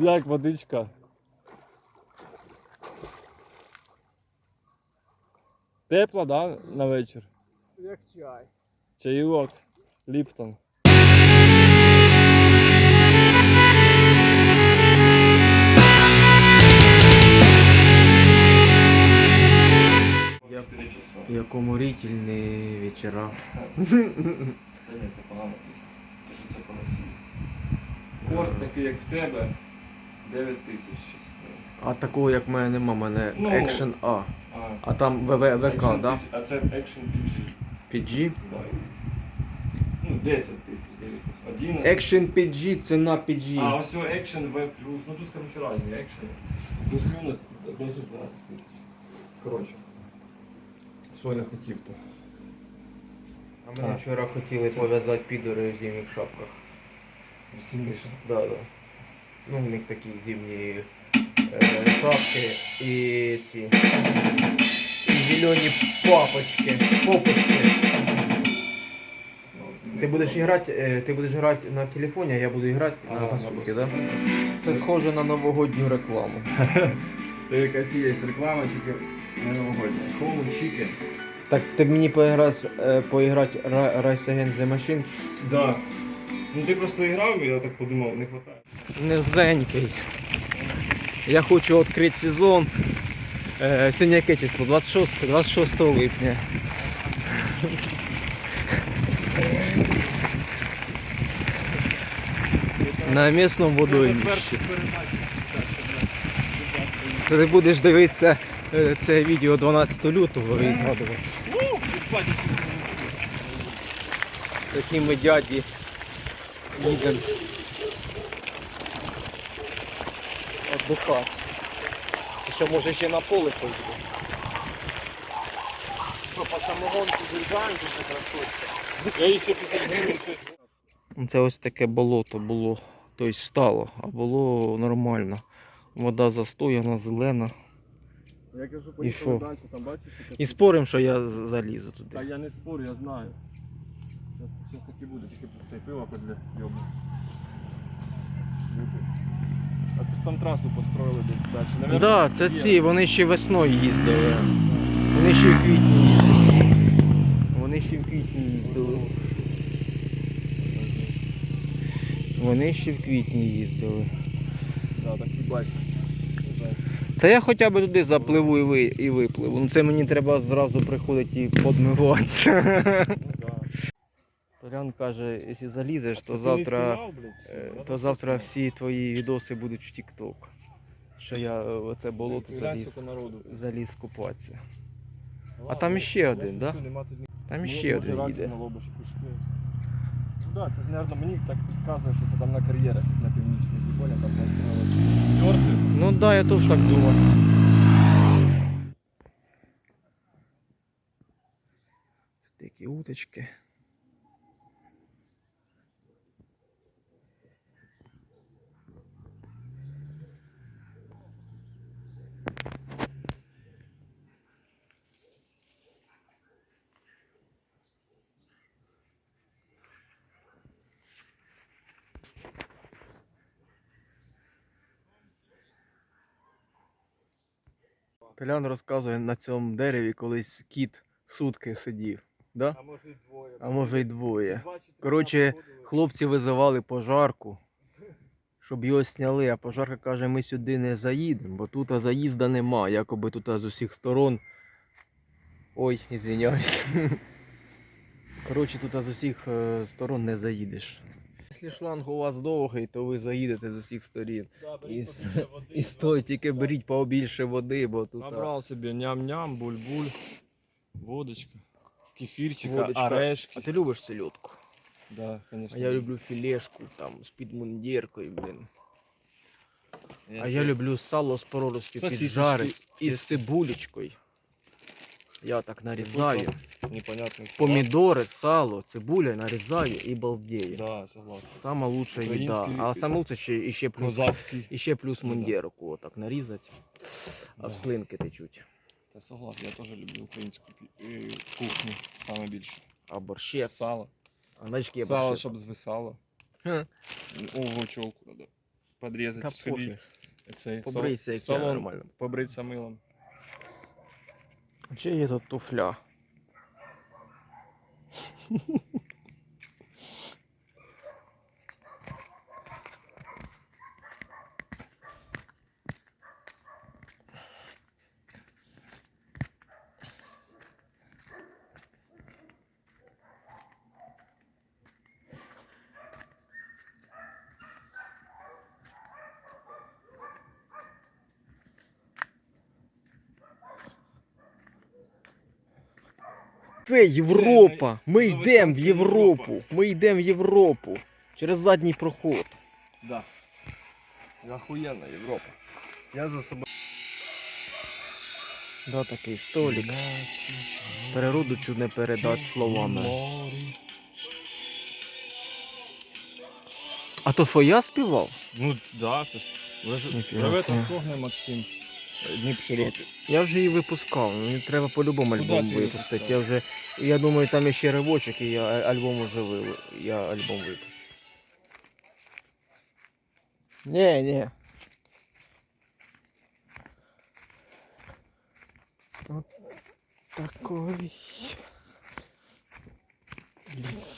Як водичка. Тепла, да, на вечір? Як чай. Чайок, Ліптон. Як, як уморительні вечора. Та ні, це погана пісня. Що це по Росії. Корт такий, як в тебе, 9 тисяч щось. А такого як в мене нема, в мене Ну. Action А. А, А там ВВ ВК, Action да? PG, А це Action PG. PG? Да, ну, 10 тисяч, 9 тисяч. 11. Action PG, ціна PG. А, ось цього Action V+. Ну тут, коротше, різні Action. Плюс-мінус 10-12 тисяч. Коротше. Що я хотів то? А ми вчора хотіли пов'язати підори в зимніх шапках. Сильніше. Да, да. Ну, в них такі зимні е, шапки і ці. І зелені папочки, попочки. Ти будеш грати, е, ти будеш грати на телефоні, а я буду грати на басуті. да? Це схоже на новогодню рекламу. Це якась є реклама, тільки не новогодня. Home Chicken. Так ти мені поіграти, е, поіграти Ra- Rise Against the Machine? Да. Ну ти просто грав, я так подумав, не вистачає. Низенький. Я хочу відкрити сезон. Е, сьогодні яке 26, 26 липня. На місному водоймищі. Ти будеш дивитися е, це відео 12 лютого і згадувати. Такі ми дяді їдемо І що може ще на поле поїдемо? Що, по самогонку з'їжджаємо дуже красочка? Я ще після гривень щось. Це ось таке болото було, тобто стало, а було нормально. Вода застояна, зелена. Я кажу, І що? поїхали далі, там бачиш? І спорим, що я залізу Та туди. я не спорю, я знаю. Щас таки буде, тільки цей пиво для йому. А ти ж там трасу построїли десь далі. Так, Наверно, да, це є. ці, вони ще весною їздили. Вони ще в квітні їздили. Вони ще в квітні їздили. Вони ще в квітні їздили. Да, так і бачиш. Та я хоча б туди запливу і, ви, і випливу. Ну це мені треба зразу приходити і подмиватися. Ну каже, якщо залізеш, то завтра, е, то завтра всі твої відоси будуть в TikTok. Що я е, в оце болото заліз, заліз купатися. Ладно, там іще один, ні- Там іще один їде. Ну да, це ж, наверно, мені так підказує, що це там на кар'єрах на північній, ти там настроили. Чорти. Ну так, да, я теж так думав. Такі уточки. Толян розказує, на цьому дереві колись кіт сутки сидів. Да? А може й двоє. А може й двоє. Коротше. Хлопці визивали пожарку, щоб його сняли, а пожарка каже, ми сюди не заїдемо, бо тут заїзда нема, якоби тут з усіх сторон. Ой, ізвиняюсь. Коротше, тут з усіх е, сторон не заїдеш. Якщо шланг у вас довгий, то ви заїдете з усіх сторін. Да, І, і стой, тільки Да. беріть побільше води, бо тут. Набрав собі ням-ням, буль-буль, водочка, кефірчика, Водочка. орешки. А ти любиш селедку? Да, конечно. А я люблю філешку там з підмундіркою, блін. Я А я люблю сало з проростю піджарить і із цибулечкою. Я так нарізаю. Непонятно. Помідори, сало, цибуля нарізаю і балдею. Да, согласен. Сама лучша їда. А саме ще, і ще плюс, Козацький. і ще плюс Ну мундірку отак нарізати. А Да. слинки течуть. Та согласен, я теж люблю українську пі- е, кухню саме більше. А борщець. Сало. А значки Сало, борщець. щоб звисало. Хм. Ого, човку надо. подрізати, Та сходити. пофіг. Цей Побрийся, як я салон, нормально. побриться милом. Чи є тут туфля? Це Європа! Ми йдемо в Європу! Ми йдемо в Європу! Через задній проход. Да. Охуєнна Європа. Я за собою. Да, такий столик. Природу цю не передати словами. А то що я співав? Ну да, це ж. Ніфіга Ревета собі. стогне Максим. Дніпшироти. Я вже її випускав, мені треба по-любому Куди альбом ти випустити. випускав? Я вже. Я думаю, там ще ривочок, і я а- альбом уже ви... я альбом випущу. Ні, ні. От такой. ліс.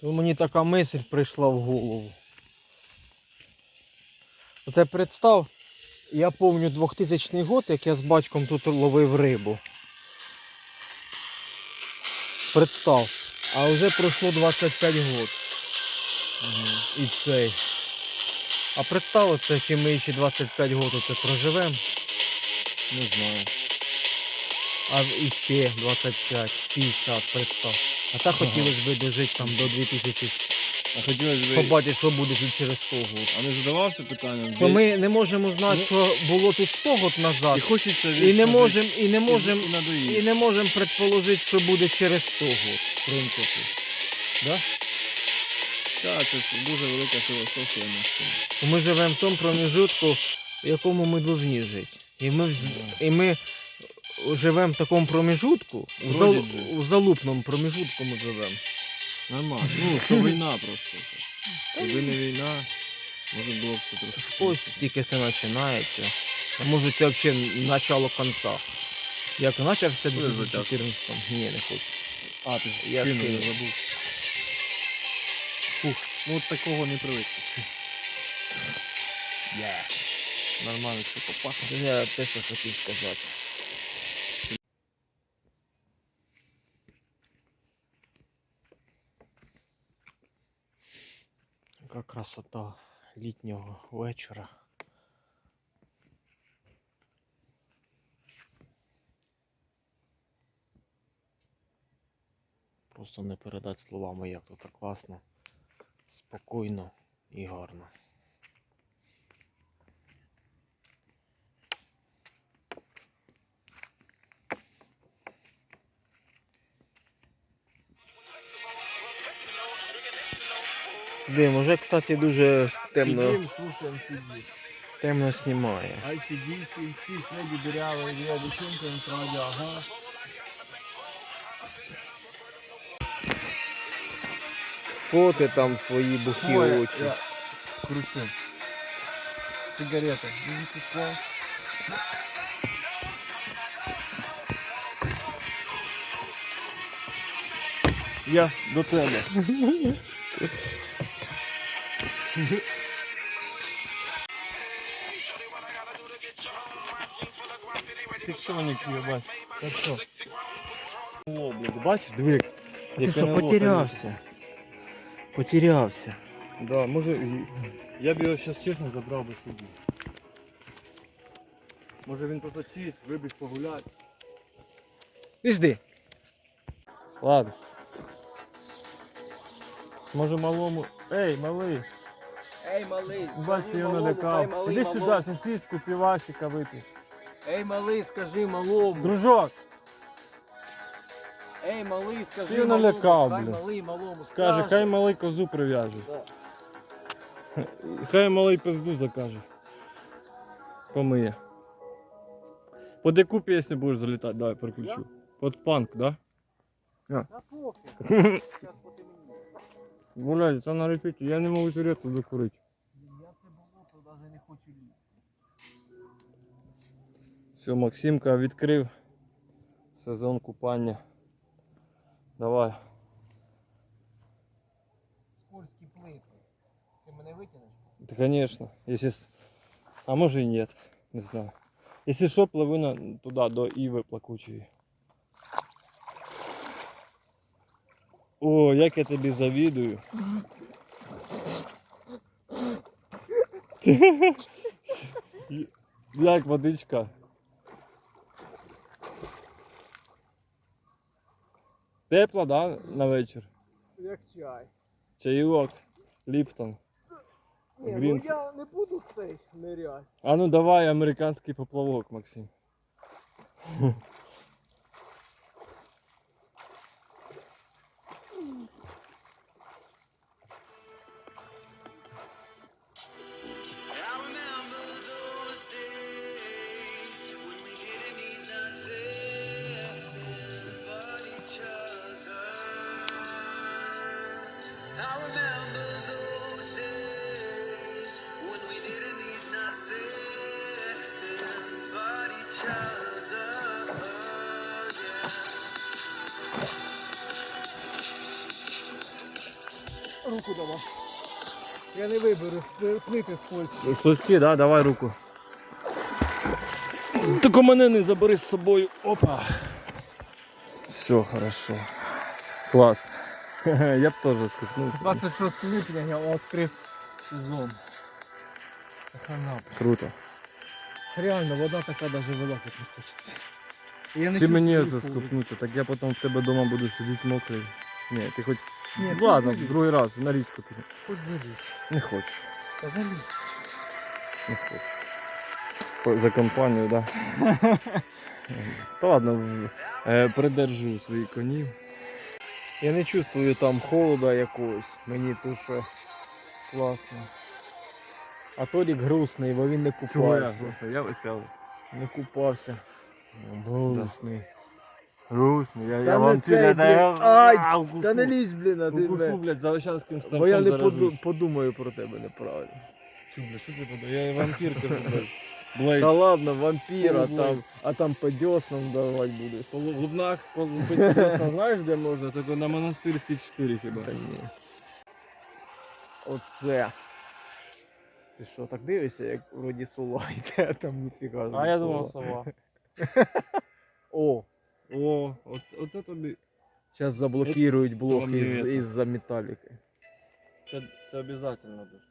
То мені така мисль прийшла в голову. Оце представ, я пам'ятаю 2000 год, як я з батьком тут ловив рибу. Представ. А вже пройшло 25 год. І цей. А представ оце, чи ми ще 25 год оце проживемо, Не знаю. А і ще 25, 50, представ. А так хотілося б дожити там до 2000 А хотілося б. побачити, що буде тут через 100 років. А не задавався питанням? То де- ми не можемо знати, Ну, що було тут 100 років назад, І хочеться і, не жити. можемо, і не можемо, І і надоїсть. не можемо предположити, що буде через 100 років, в принципі. Да? Так, це ж дуже велика філософія Максим. Ми живемо в тому проміжутку, в якому ми повинні жити. І ми, в- і ми живемо в такому проміжутку, в, зал, Вроді в залупному проміжутку ми живемо. Нормально. Ну, що війна просто. Якби не війна, може було б все трошки. Ось тільки все починається. А може це взагалі начало кінця. Як почався в Буде затяг. 2014 Ні, не хочу. А, ти ж Я кинув, скинув. забув. Фух, ну от такого не привик. Yeah. Нормально все попахне. Це я те, що хотів сказати. Яка красота літнього вечора. Просто не передати словами, як тут класно, спокійно і гарно. Сидимо, вже, кстати, дуже темно, Сидим, слушаем CD. темно знімає. ICDC, Chief, Леді Дырявый, Илья Дученко, Инстрадио, ага. Що ти там свої бухі Ой, очі? я кручу. Сигареты. Ну, ты что? Я с- до тебе. Тектоник ебать. Так що? О, блядь, бачиш, диви. А ти що, потерявся? Потерявся. Да, може, і- я б його зараз чесно забрав би собі. Може він просто чисть, вибіг погуляти. Пізди. Ладно. Може малому. Ей, малий, Ей, малий, бачите, його налякав. Іди сюди, сосиску, півасика вип'єш. Ей, малий, скажи малому. Дружок! Ей, малий, скажи Ти його налякав, хай блін. малий малому Скаже, хай малий козу прив'яже. Да. Хай малий пизду закаже. Помиє. Под яку пісню будеш залітати? Давай переключу. Под панк, да? Та похер. Щас потемніє. Гуляй, це на репіті. Я не можу туретку закурити. Все, Максимка відкрив сезон купання. Давай. Скользкі плити. Ти мене витягнеш? Да, конечно. Если... А может и нет. Не знаю. Если что, плыву на... туда, до Ивы плакучої. О, як я тобі завідую. Як водичка. Тепла, да, на вечір? Як чай. Чайок, Ліптон. Ні, Грін. ну я не буду цей ниряти. А ну давай американський поплавок, Максим. Руку давай. Я не виберу плити з польські. Слизькі, да? Давай руку. Тільки мене не забери з собою. Опа. Все, хорошо. Клас. Я б теж скакнув. 26 липня я відкрив сезон. Круто. Реально, вода така даже вилазить не хочеться. Я Чи мені це так я потім в тебе вдома буду сидіти мокрий. Ні, ти хоч. Ні, Ладно, залізь. другий раз на річку піду. Хоч залізь. Не хочу. Та залізь. Не хочу. По- За компанію, да. Та ладно, в- е, придержу свої конів. Я не чувствую там холода якогось. Мені тут класно. А Толік грустний, бо він не купався. Я веселий. Не купався. Грустний. Грустно, я, Та не цей, блін. Ай, Та не лізь, блін, а ти. Укушу, бля. блядь, за ставком Бо я не заражусь. подумаю про тебе неправильно. Чу, бля, що ти подумав? Я вампір кажу, блядь. Блейд. Та ладно, вампіра Полублейд. там, а там по дьоснам давати будеш. По Лубнах, по Лубнах, знаєш, де можна? Тільки на монастирській 4 хіба. Та ні. Оце. Ти що, так дивишся, як вроді сула йде, а там ніфіга. Не я сула. думав сова. О, О, от, от це тобі. зараз заблокують блок вам не із, это. із-за металіки. Це, це обов'язково дуже.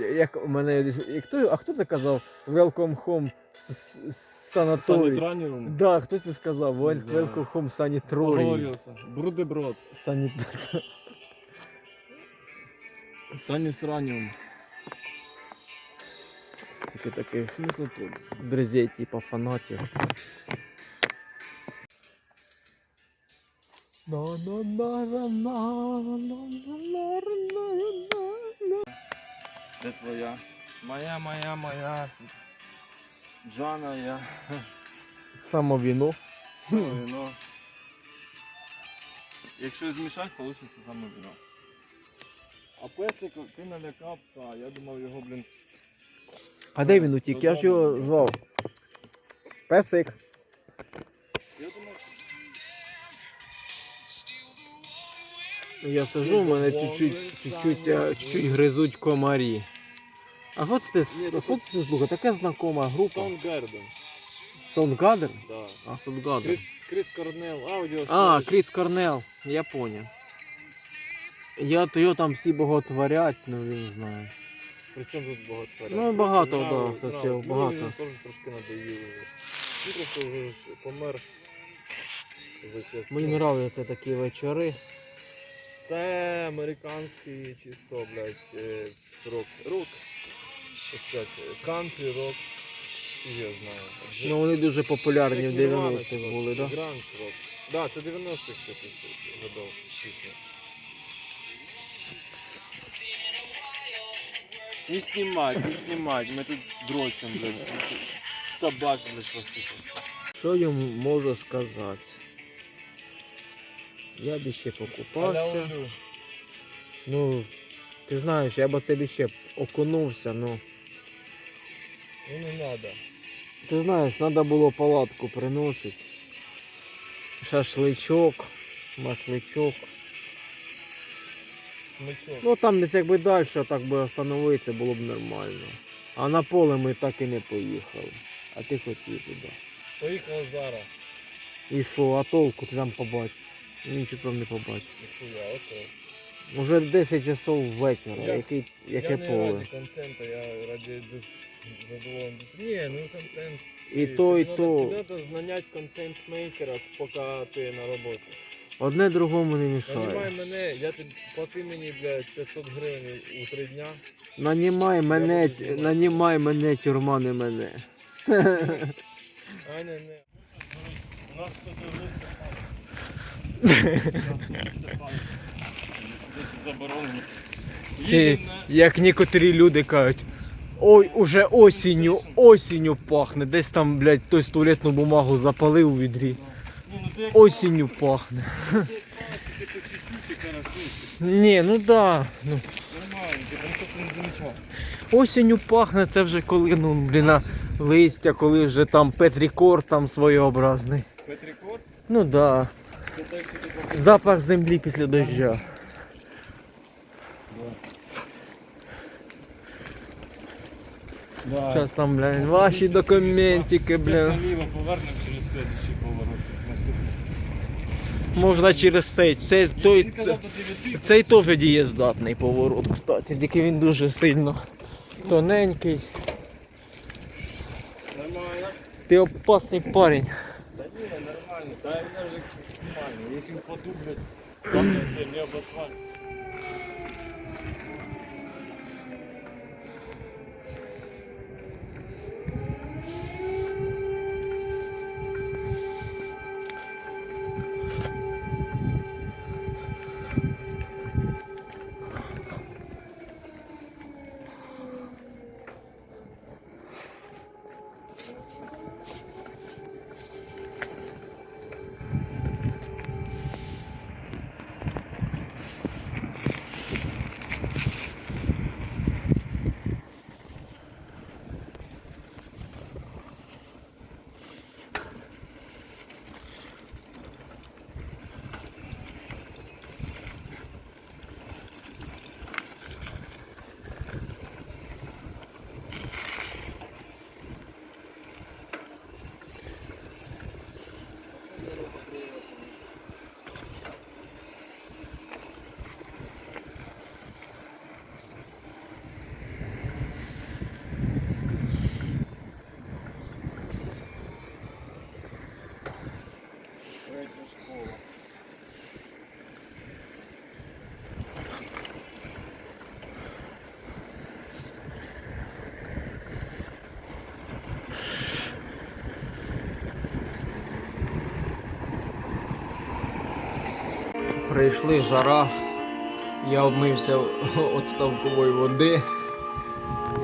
Я- Як у мене. як хто, а хто це казав? Welcome home с- с- санаторій. Санітранером. Да, хто це сказав? Не Wel- знаю. Welcome home саніторій. Поговорився. Брудеброд. Санітар. Сані Сраніум. Тільки таких Смисл тут. друзей, типа фанатів. Це твоя. Моя, моя, моя. Джана я. Само віно. Вино. Якщо змішати, вийде саме вино. А песик, ти налякав пса, я думав його, блін. А де він утік? Я ж його звав. Песик. Я сижу, в мене чуть-чуть, чуть-чуть, а, чуть-чуть гризуть комарі. А що це ти, що це слухай? Така знакома група. Soundgarden. Сонгадер? Да. А. Крис, Крис Корнел, аудіо. А, Кріс Корнел, я поняв. Я то його там всі боготворять, ну він знає. Причому тут багато. Ну, багато, да, нравилось. всього, Ну, багато. Він теж трошки надоїв. Він просто вже помер. За чесно. Мені подобаються такі вечори. Це американський чисто, блядь, е, рок. Рок. Кантрі рок. Я знаю. Ну вони дуже популярні в 90-х типу, були, так? Да? Гранж рок. Да, це 90-х ще годов пісня. Не снимать, не снимать, мы тут дрочим, блядь. Собак, блядь. Що йому можу сказати? Я б ще покупався. Ну, ти знаєш, я б це б ще окунувся, ну. Ну не надо. Ти знаєш, треба було палатку приносити. Шашличок, масличок. Смачок. Ну там десь якби далі так би остановитися, було б нормально. А на поле ми так і не поїхали. А ти хотів туди. Поїхав зараз. І що, а толку ти там побачиш? Нічого там не ото. Уже 10 часов вечора. Я- Який, яке я не поле? ради контенту, я ради душ задоволення. Ні, ну контент. І то, і то. Треба знання контент-мейкера, поки ти на роботі. Одне другому не Нанімай мене, я тобі плати мені, блядь, 500 гривень у три дня. Нанімай мене, нанімай мене, тюрма не мене. А не, не. У нас тут заборонено. Ти, як некоторі люди кажуть, ой, уже осінню, осінню пахне. Десь там, блядь, хтось туалетну бумагу запалив у відрі. Ну Осінню пахне. ти і. Ні, ну да. Ну, Нормально, ти ніхто це не замічав. осінню пахне, це вже коли, ну, блін, а, листя, коли вже там петрікор там своєобразний. Петрикор, Ну да. Запах землі після дождя. Да. Зараз там, блядь, ваші документики, блядь. наліво повернемо через следующий поворот. Наступний. Можна через цей. Це той. Він Це, казав до 9, цей теж дієздатний поворот, кстати, тільки він дуже сильно тоненький. Нормально. Ти опасний парень. Та ні, нормально. Та я вже нормально. подумать, там не об Прийшли жара. Я обмився від ставкової води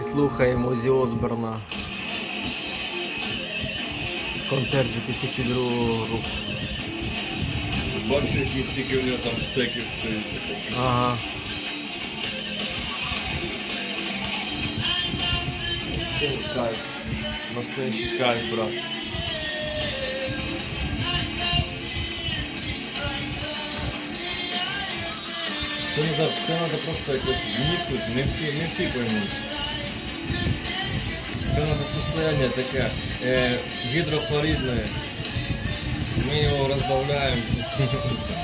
і слухаємо Озі Осборна. Концерт 2002 року. Бачу, які стільки у нього там штеків стоїть. Ага. Це кайф. Настоящий кайф, брат. Це треба, це просто якось вникнути, не всі, не всі поймуть. Це треба состояние таке е, гідрохлоридне. Ми його розбавляємо